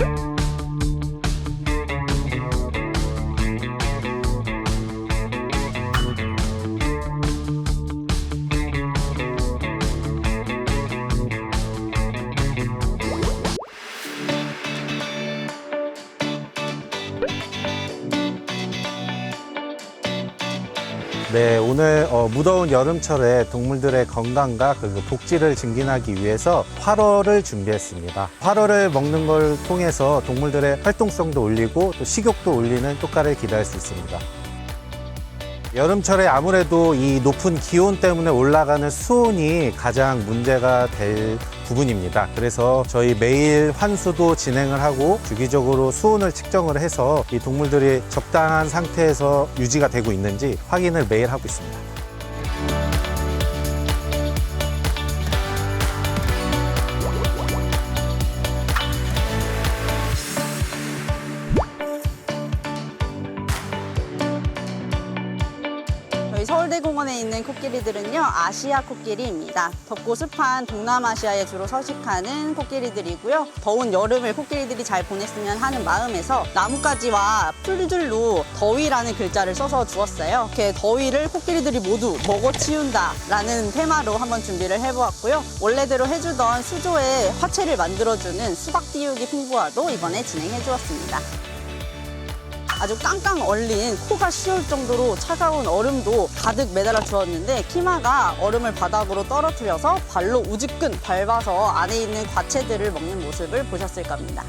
you 네, 오늘 어, 무더운 여름철에 동물들의 건강과 그리고 복지를 증진하기 위해서 화로를 준비했습니다. 화로를 먹는 걸 통해서 동물들의 활동성도 올리고 또 식욕도 올리는 효과를 기대할 수 있습니다. 여름철에 아무래도 이 높은 기온 때문에 올라가는 수온이 가장 문제가 될 부분입니다. 그래서 저희 매일 환수도 진행을 하고 주기적으로 수온을 측정을 해서 이 동물들이 적당한 상태에서 유지가 되고 있는지 확인을 매일 하고 있습니다. 서울대공원에 있는 코끼리들은요 아시아 코끼리입니다. 덥고 습한 동남아시아에 주로 서식하는 코끼리들이고요. 더운 여름을 코끼리들이 잘 보냈으면 하는 마음에서 나뭇가지와 풀들로 더위라는 글자를 써서 주었어요. 이렇게 더위를 코끼리들이 모두 먹어치운다라는 테마로 한번 준비를 해보았고요. 원래대로 해주던 수조에 화채를 만들어주는 수박 띄우기 풍부화도 이번에 진행해 주었습니다. 아주 깡깡 얼린 코가 시올 정도로 차가운 얼음도 가득 매달아 주었는데 키마가 얼음을 바닥으로 떨어뜨려서 발로 우지끈 밟아서 안에 있는 과채들을 먹는 모습을 보셨을 겁니다.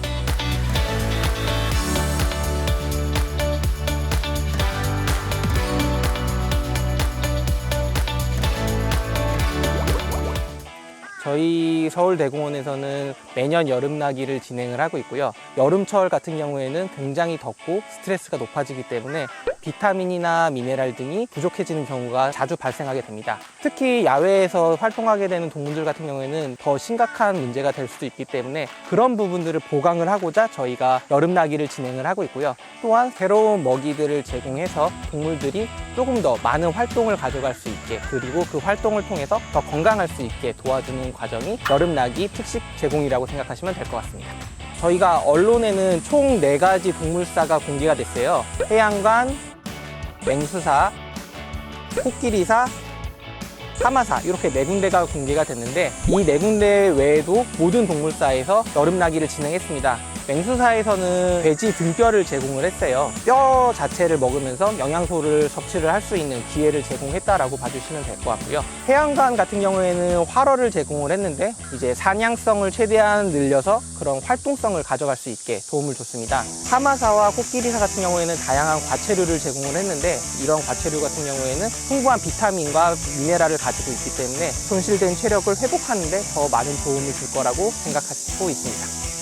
저희 서울대공원에서는 매년 여름나기를 진행을 하고 있고요. 여름철 같은 경우에는 굉장히 덥고 스트레스가 높아지기 때문에 비타민이나 미네랄 등이 부족해지는 경우가 자주 발생하게 됩니다. 특히 야외에서 활동하게 되는 동물들 같은 경우에는 더 심각한 문제가 될 수도 있기 때문에 그런 부분들을 보강을 하고자 저희가 여름나기를 진행을 하고 있고요. 또한 새로운 먹이들을 제공해서 동물들이 조금 더 많은 활동을 가져갈 수 있게 그리고 그 활동을 통해서 더 건강할 수 있게 도와주는 과정이 여름나기 특식 제공이라고 생각하시면 될 것 같습니다. 저희가 언론에는 총 네가지 동물사가 공개가 됐어요. 해양관, 맹수사, 코끼리사, 하마사 이렇게 네 군데가 공개가 됐는데 이 네 군데 외에도 모든 동물사에서 여름나기를 진행했습니다. 맹수사에서는 돼지 등뼈를 제공을 했어요. 뼈 자체를 먹으면서 영양소를 섭취를 할 수 있는 기회를 제공했다라고 봐주시면 될 것 같고요. 해양관 같은 경우에는 활어를 제공을 했는데 이제 사냥성을 최대한 늘려서 그런 활동성을 가져갈 수 있게 도움을 줬습니다. 하마사와 코끼리사 같은 경우에는 다양한 과체류를 제공을 했는데 이런 과체류 같은 경우에는 풍부한 비타민과 미네랄을 가지고 있기 때문에 손실된 체력을 회복하는데 더 많은 도움을 줄 거라고 생각하고 있습니다.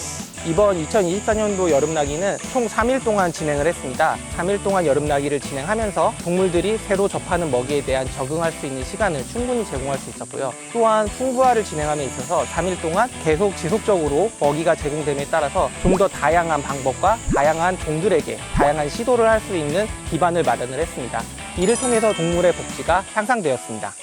이번 2024년도 여름나기는 총 3일 동안 진행을 했습니다. 3일 동안 여름나기를 진행하면서 동물들이 새로 접하는 먹이에 대한 적응할 수 있는 시간을 충분히 제공할 수 있었고요. 또한 풍부화를 진행함에 있어서 3일 동안 계속 지속적으로 먹이가 제공됨에 따라서 좀 더 다양한 방법과 다양한 종들에게 다양한 시도를 할 수 있는 기반을 마련을 했습니다. 이를 통해서 동물의 복지가 향상되었습니다.